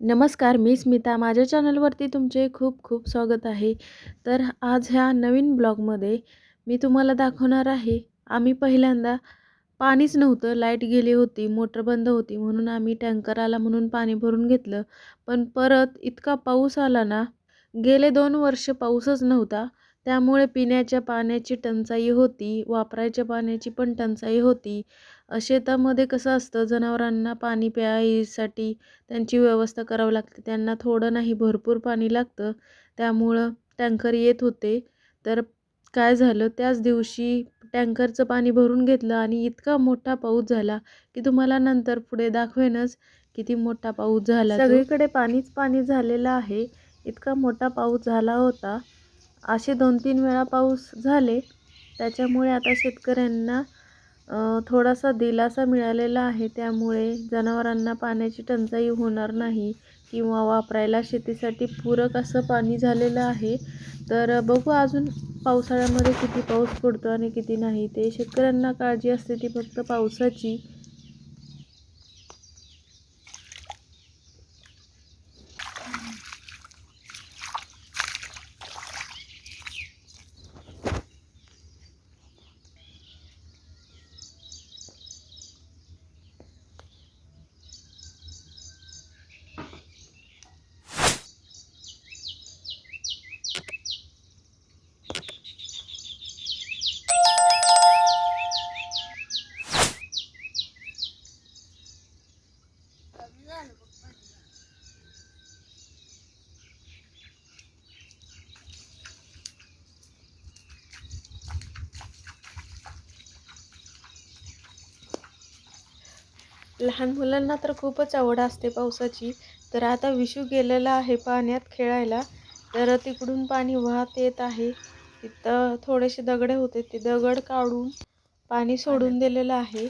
नमस्कार मी स्मिता. माझ्या चॅनलवरती तुमचे खूप खूप स्वागत आहे. तर आज ह्या नवीन ब्लॉगमध्ये मी तुम्हाला दाखवणार आहे आम्ही पहिल्यांदा पाणीच नव्हतं. लाइट गेली होती मोटर बंद होती म्हणून आम्ही टँकर आला म्हणून पाणी भरून घेतलं. पण परत इतका पाऊस आला ना गेले दोन वर्ष पाऊसच नव्हता. त्यामुळे पिण्याच्या पाण्याची टंचाई होती वापरायच्या पाण्याची पण टंचाई होती. शेतामध्ये कसं असतं जनावरांना पाणी प्यायसाठी त्यांची व्यवस्था करावी लागते त्यांना थोडं नाही भरपूर पाणी लागतं. त्यामुळं टँकर येत होते. तर काय झालं त्याच दिवशी टँकरचं पाणी भरून घेतलं आणि इतका मोठा पाऊस झाला की तुम्हाला नंतर पुढे दाखवेनच किती मोठा पाऊस झाला सगळीकडे पाणीच पाणी झालेलं आहे. इतका मोठा पाऊस झाला होता. असे दोन तीन वेळा पाऊस झाले. त्याच्यामुळे आता शेतकऱ्यांना थोडासा दिलासा मिळालेला आहे. त्यामुळे जनावरांना पाण्याची टंचाई होणार नाही किंवा वापरायला शेतीसाठी पूरक असं पाणी झालेलं आहे. तर बघू अजून पावसाळ्यामध्ये किती पाऊस पडतो आणि किती नाही. ते शेतकऱ्यांना काळजी असते ती फक्त पावसाची. लहान मुलांना तर खूपच आवड असते पावसाची. तर आता विशू गेलेला आहे पाण्यात खेळायला. तर तिकडून पाणी वाहत येत आहे. तिथं थोडेसे दगडे होते. ते दगड काढून पाणी सोडून दिलेलं आहे.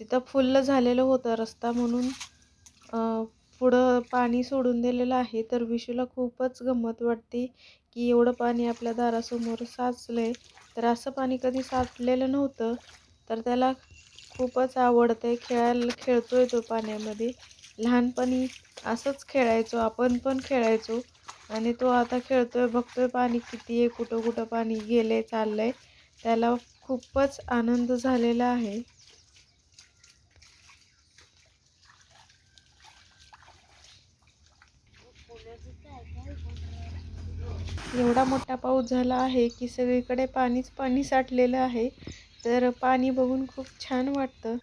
तिथं फुल्ल झालेलं होतं रस्ता म्हणून. पुढं पाणी सोडून दिलेलं आहे. तर विशूला खूपच गंमत वाटते की एवढं पाणी आपल्या दारासमोर साचलं आहे तर असं पाणी कधी साचलेलं नव्हतं. तर त्याला खूपच आवडतं खेळायला खेळतो आहे तो पाण्यामध्ये. लहानपणी असंच खेळायचो आपण पण खेळायचो. आणि तो आता खेळतो आहे बघतो आहे पाणी किती आहे कुठं कुठं पाणी गेलं आहे चाललं आहे त्याला खूपच आनंद झालेला आहे. एवढा मोठा पाऊस झाला आहे की सगळीकडे पाणीच पाणी साठलेलं आहे. तर पाणी बघून खूप छान वाटतं.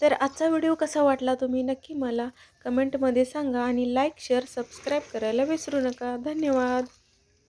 तर आजचा व्हिडिओ कसा वाटला तुम्ही नक्की मला कमेंटमध्ये सांगा आणि लाईक शेअर सबस्क्राईब करायला विसरू नका. धन्यवाद.